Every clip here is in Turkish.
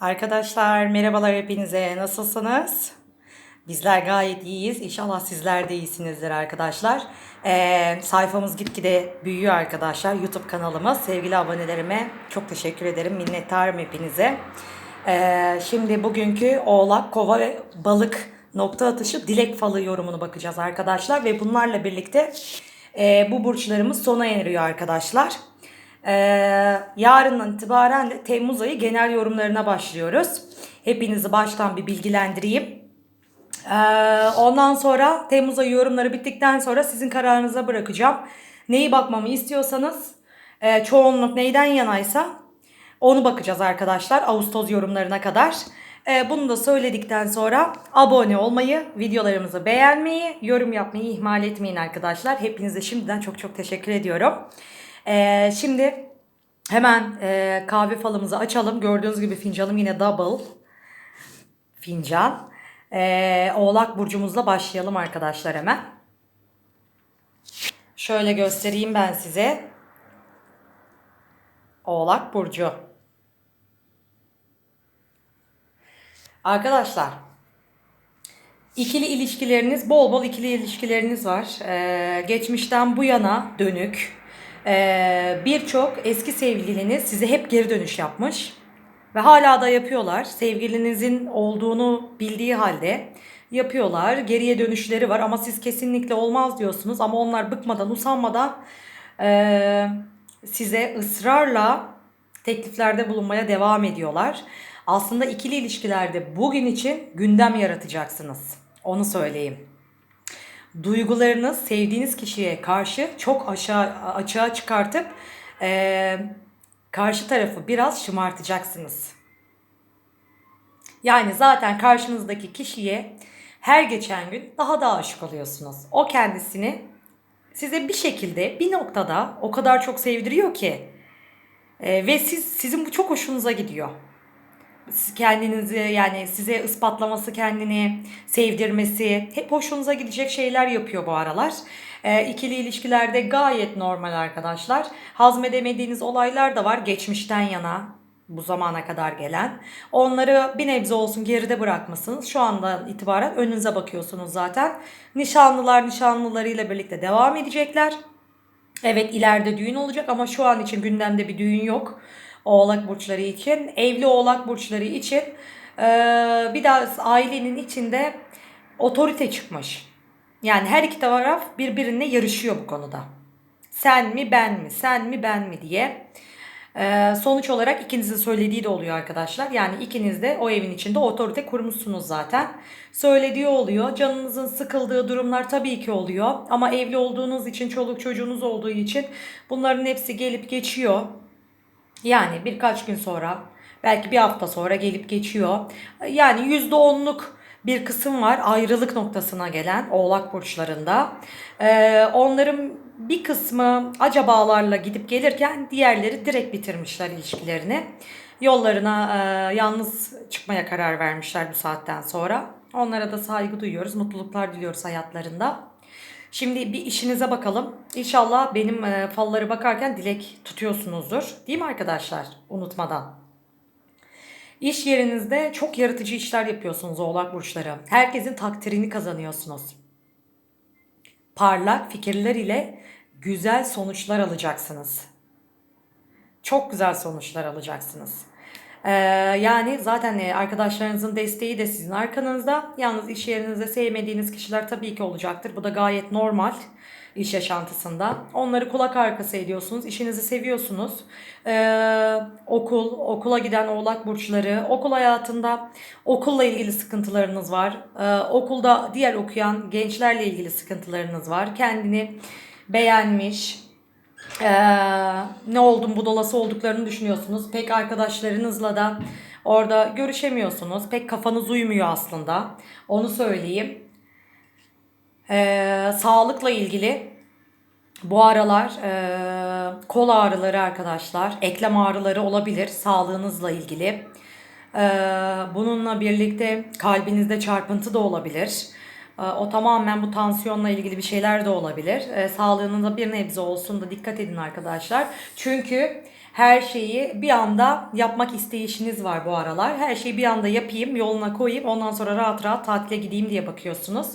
Arkadaşlar merhabalar hepinize. Nasılsınız? Bizler gayet iyiyiz. İnşallah sizler de iyisinizdir arkadaşlar. Ee, sayfamız gitgide büyüyor arkadaşlar. YouTube kanalımız. Sevgili abonelerime çok teşekkür ederim. Minnettarım hepinize. Ee, şimdi bugünkü oğlak, kova ve balık nokta atışı dilek falı yorumunu bakacağız arkadaşlar. Ve bunlarla birlikte e, bu burçlarımız sona eriyor arkadaşlar. Ee, yarından itibaren de Temmuz ayı genel yorumlarına başlıyoruz. Hepinizi baştan bir bilgilendireyim. Ee, ondan sonra Temmuz ayı yorumları bittikten sonra sizin kararınıza bırakacağım. Neyi bakmamı istiyorsanız e, çoğunluk neyden yanaysa onu bakacağız arkadaşlar Ağustos yorumlarına kadar. E, bunu da söyledikten sonra abone olmayı, videolarımızı beğenmeyi, yorum yapmayı ihmal etmeyin arkadaşlar. Hepinize şimdiden çok çok teşekkür ediyorum. E, şimdi hemen e, kahve falımızı açalım. Gördüğünüz gibi fincanım yine double fincan. E, Oğlak burcumuzla başlayalım arkadaşlar hemen. Şöyle göstereyim ben size. Oğlak burcu. Arkadaşlar ikili ilişkileriniz bol bol ikili ilişkileriniz var. Ee, geçmişten bu yana dönük ee, birçok eski sevgiliniz size hep geri dönüş yapmış ve hala da yapıyorlar. Sevgilinizin olduğunu bildiği halde yapıyorlar. Geriye dönüşleri var ama siz kesinlikle olmaz diyorsunuz ama onlar bıkmadan usanmadan ee, size ısrarla tekliflerde bulunmaya devam ediyorlar. Aslında ikili ilişkilerde bugün için gündem yaratacaksınız. Onu söyleyeyim. Duygularınız sevdiğiniz kişiye karşı çok aşağı açığa çıkartıp eee, karşı tarafı biraz şımartacaksınız. Yani zaten karşınızdaki kişiye her geçen gün daha da aşık oluyorsunuz. O kendisini size bir şekilde bir noktada o kadar çok sevdiriyor ki e, ve siz sizin bu çok hoşunuza gidiyor. Kendinizi yani size ispatlaması kendini sevdirmesi hep hoşunuza gidecek şeyler yapıyor bu aralar. E, ikili ilişkilerde gayet normal arkadaşlar. Hazmedemediğiniz olaylar da var geçmişten yana bu zamana kadar gelen. Onları bir nebze olsun geride bırakmasınız. Şu andan itibaren önünüze bakıyorsunuz zaten. Nişanlılar nişanlılarıyla birlikte devam edecekler. Evet ileride düğün olacak ama şu an için gündemde bir düğün yok. Oğlak burçları için. Evli oğlak burçları için eee, bir daha ailenin içinde otorite çıkmış. Yani her iki taraf birbirine yarışıyor bu konuda. Sen mi ben mi sen mi ben mi diye. Ee, sonuç olarak ikinizin söylediği de oluyor arkadaşlar. Yani ikiniz de o evin içinde otorite kurmuşsunuz zaten. Söylediği oluyor. Canınızın sıkıldığı durumlar tabii ki oluyor. Ama evli olduğunuz için, çoluk çocuğunuz olduğu için bunların hepsi gelip geçiyor. Yani birkaç gün sonra, belki bir hafta sonra gelip geçiyor. Yani %10'luk bir kısım var ayrılık noktasına gelen oğlak burçlarında. Ee, onların bir kısmı acabalarla gidip gelirken diğerleri direkt bitirmişler ilişkilerini. Yollarına e, yalnız çıkmaya karar vermişler bu saatten sonra. Onlara da saygı duyuyoruz, mutluluklar diliyoruz hayatlarında. Şimdi bir işinize bakalım. İnşallah benim e, falları bakarken dilek tutuyorsunuzdur. Değil mi arkadaşlar? Unutmadan. İş yerinizde çok yaratıcı işler yapıyorsunuz oğlak burçları. Herkesin takdirini kazanıyorsunuz. Parlak fikirler ile güzel sonuçlar alacaksınız. Çok güzel sonuçlar alacaksınız. Ee, yani zaten e, arkadaşlarınızın desteği de sizin arkanızda. Yalnız iş yerinizde sevmediğiniz kişiler tabii ki olacaktır. Bu da gayet normal iş yaşantısında. Onları kulak arkası ediyorsunuz. işinizi seviyorsunuz. Ee, okul, okula giden oğlak burçları, okul hayatında okulla ilgili sıkıntılarınız var. Ee, okulda diğer okuyan gençlerle ilgili sıkıntılarınız var. Kendini beğenmiş, ee, ne oldum budalası olduklarını düşünüyorsunuz. Pek arkadaşlarınızla da orada görüşemiyorsunuz. Pek kafanız uymuyor aslında. Onu söyleyeyim. Ee, sağlıkla ilgili bu aralar e, kol ağrıları arkadaşlar, eklem ağrıları olabilir sağlığınızla ilgili. Ee, bununla birlikte kalbinizde çarpıntı da olabilir. Ee, O tamamen bu tansiyonla ilgili bir şeyler de olabilir. Ee, sağlığınıza bir nebze olsun da dikkat edin arkadaşlar. Çünkü Her şeyi bir anda yapmak isteyişiniz var bu aralar. Her şeyi bir anda yapayım, yoluna koyayım, ondan sonra rahat rahat tatile gideyim diye bakıyorsunuz.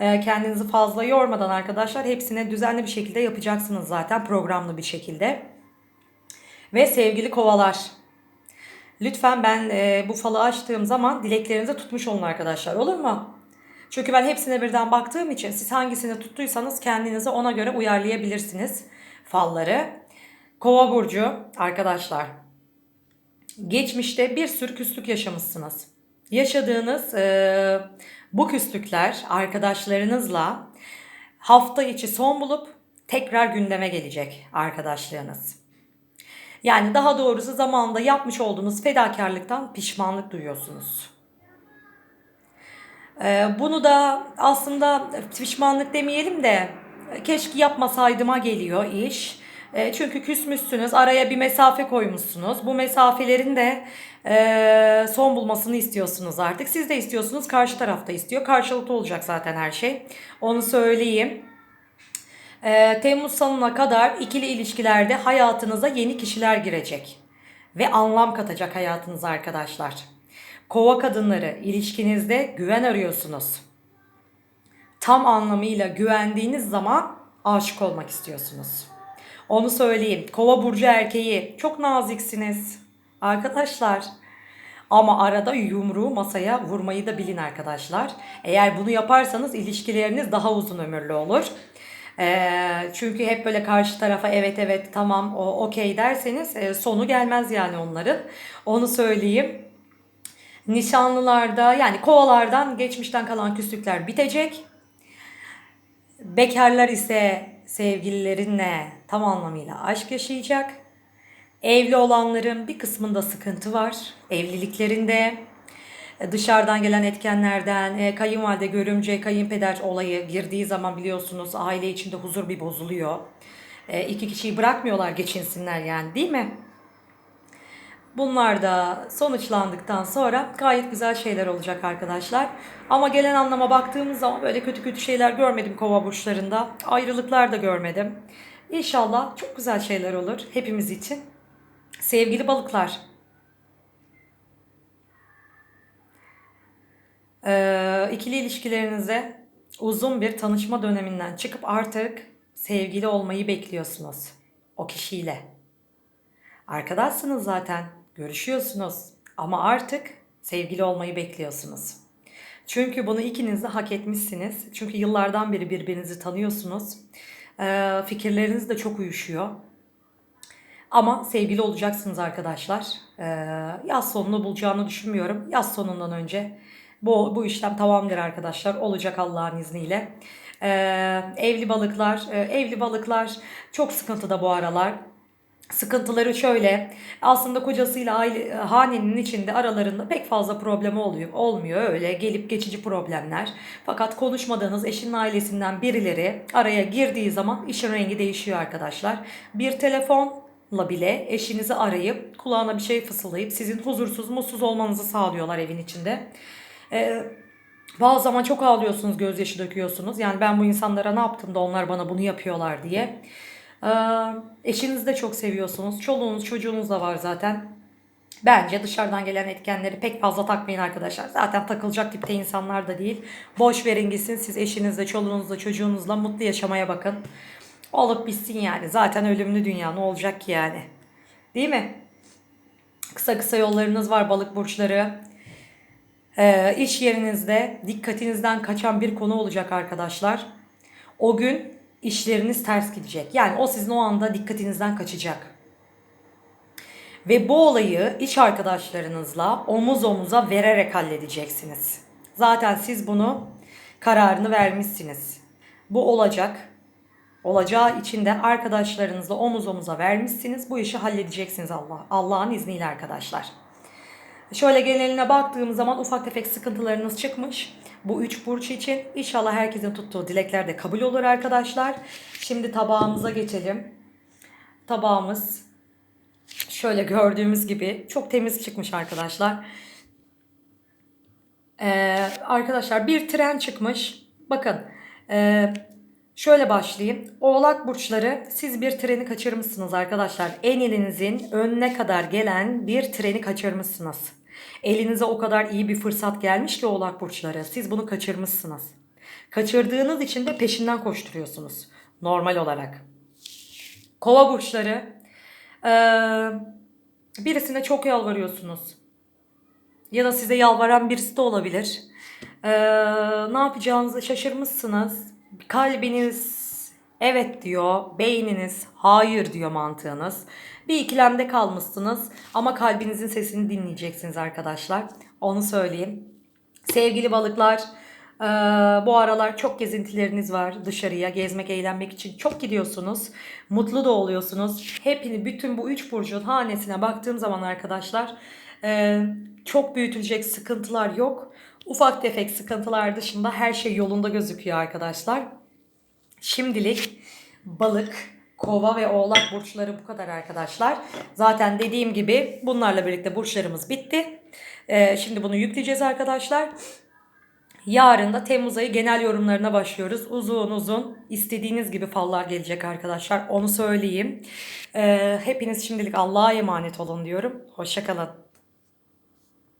Ee, kendinizi fazla yormadan arkadaşlar hepsini düzenli bir şekilde yapacaksınız zaten programlı bir şekilde. Ve sevgili kovalar. Lütfen ben e, bu falı açtığım zaman dileklerinizi tutmuş olun arkadaşlar olur mu? Çünkü ben hepsine birden baktığım için siz hangisini tuttuysanız kendinize ona göre uyarlayabilirsiniz falları. Kova burcu arkadaşlar. Geçmişte bir sürü küslük yaşamışsınız. Yaşadığınız e, bu küslükler arkadaşlarınızla hafta içi son bulup tekrar gündeme gelecek arkadaşlığınız. Yani daha doğrusu zamanında yapmış olduğunuz fedakarlıktan pişmanlık duyuyorsunuz. Ee, bunu da aslında pişmanlık demeyelim de keşke yapmasaydıma geliyor iş. E, çünkü küsmüşsünüz, araya bir mesafe koymuşsunuz. Bu mesafelerin de e, son bulmasını istiyorsunuz artık. Siz de istiyorsunuz, karşı tarafta istiyor. Karşılıklı olacak zaten her şey. Onu söyleyeyim. E, Temmuz sonuna kadar ikili ilişkilerde hayatınıza yeni kişiler girecek. Ve anlam katacak hayatınıza arkadaşlar. Kova kadınları ilişkinizde güven arıyorsunuz. Tam anlamıyla güvendiğiniz zaman aşık olmak istiyorsunuz. Onu söyleyeyim. Kova burcu erkeği çok naziksiniz. Arkadaşlar ama arada yumruğu masaya vurmayı da bilin arkadaşlar. Eğer bunu yaparsanız ilişkileriniz daha uzun ömürlü olur. Ee, çünkü hep böyle karşı tarafa evet evet tamam o okey derseniz e, sonu gelmez yani onların. Onu söyleyeyim. Nişanlılarda yani kovalardan geçmişten kalan küslükler bitecek. Bekarlar ise sevgililerinle tam anlamıyla aşk yaşayacak. Evli olanların bir kısmında sıkıntı var. Evliliklerinde dışarıdan gelen etkenlerden e, kayınvalide, görümce, kayınpeder olayı girdiği zaman biliyorsunuz aile içinde huzur bir bozuluyor. E, iki kişiyi bırakmıyorlar geçinsinler yani değil mi? Bunlar da sonuçlandıktan sonra gayet güzel şeyler olacak arkadaşlar. Ama gelen anlama baktığımız zaman böyle kötü kötü şeyler görmedim kova burçlarında. Ayrılıklar da görmedim. İnşallah çok güzel şeyler olur hepimiz için. Sevgili balıklar. Ee, ikili ilişkilerinize uzun bir tanışma döneminden çıkıp artık sevgili olmayı bekliyorsunuz o kişiyle. Arkadaşsınız zaten. Görüşüyorsunuz ama artık sevgili olmayı bekliyorsunuz. Çünkü bunu ikiniz de hak etmişsiniz. Çünkü yıllardan beri birbirinizi tanıyorsunuz. Ee, fikirleriniz de çok uyuşuyor. Ama sevgili olacaksınız arkadaşlar. Ee, yaz sonunu bulacağını düşünmüyorum. Yaz sonundan önce bu, bu işlem tamamdır arkadaşlar. Olacak Allah'ın izniyle. Ee, evli balıklar, e, evli balıklar çok sıkıntıda bu aralar. Sıkıntıları şöyle. Aslında kocasıyla aile, hanenin içinde aralarında pek fazla problem oluyor. Olmuyor öyle gelip geçici problemler. Fakat konuşmadığınız eşinin ailesinden birileri araya girdiği zaman işin rengi değişiyor arkadaşlar. Bir telefonla bile eşinizi arayıp kulağına bir şey fısıldayıp sizin huzursuz mutsuz olmanızı sağlıyorlar evin içinde. Ee, bazı zaman çok ağlıyorsunuz, gözyaşı döküyorsunuz. Yani ben bu insanlara ne yaptım da onlar bana bunu yapıyorlar diye. Ee, eşinizi de çok seviyorsunuz. Çoluğunuz çocuğunuz da var zaten. Bence dışarıdan gelen etkenleri pek fazla takmayın arkadaşlar. Zaten takılacak tipte insanlar da değil. Boş verin gitsin. Siz eşinizle, çoluğunuzla, çocuğunuzla mutlu yaşamaya bakın. Olup bitsin yani. Zaten ölümlü dünya ne olacak ki yani. Değil mi? Kısa kısa yollarınız var balık burçları. Ee, iş yerinizde dikkatinizden kaçan bir konu olacak arkadaşlar. O gün işleriniz ters gidecek. Yani o sizin o anda dikkatinizden kaçacak. Ve bu olayı iş arkadaşlarınızla omuz omuza vererek halledeceksiniz. Zaten siz bunu kararını vermişsiniz. Bu olacak. Olacağı için de arkadaşlarınızla omuz omuza vermişsiniz. Bu işi halledeceksiniz Allah. Allah'ın izniyle arkadaşlar. Şöyle geneline baktığımız zaman ufak tefek sıkıntılarınız çıkmış. Bu üç burç için inşallah herkesin tuttuğu dilekler de kabul olur arkadaşlar. Şimdi tabağımıza geçelim. Tabağımız şöyle gördüğümüz gibi çok temiz çıkmış arkadaşlar. Ee, arkadaşlar bir tren çıkmış. Bakın e, Şöyle başlayayım. Oğlak burçları siz bir treni kaçırmışsınız arkadaşlar. En elinizin önüne kadar gelen bir treni kaçırmışsınız. Elinize o kadar iyi bir fırsat gelmiş ki oğlak burçları. Siz bunu kaçırmışsınız. Kaçırdığınız için de peşinden koşturuyorsunuz. Normal olarak. Kova burçları. birisine çok yalvarıyorsunuz. Ya da size yalvaran birisi de olabilir. Ee, ne yapacağınızı şaşırmışsınız. Kalbiniz evet diyor, beyniniz hayır diyor mantığınız. Bir ikilemde kalmışsınız ama kalbinizin sesini dinleyeceksiniz arkadaşlar. Onu söyleyeyim. Sevgili balıklar, eee, bu aralar çok gezintileriniz var dışarıya gezmek, eğlenmek için çok gidiyorsunuz. Mutlu da oluyorsunuz. Hepini, bütün bu üç burcun hanesine baktığım zaman arkadaşlar eee, çok büyütülecek sıkıntılar yok. Ufak tefek sıkıntılar dışında her şey yolunda gözüküyor arkadaşlar. Şimdilik balık, kova ve oğlak burçları bu kadar arkadaşlar. Zaten dediğim gibi bunlarla birlikte burçlarımız bitti. Ee, şimdi bunu yükleyeceğiz arkadaşlar. Yarın da Temmuz ayı genel yorumlarına başlıyoruz. Uzun uzun istediğiniz gibi fallar gelecek arkadaşlar. Onu söyleyeyim. Ee, hepiniz şimdilik Allah'a emanet olun diyorum. Hoşçakalın.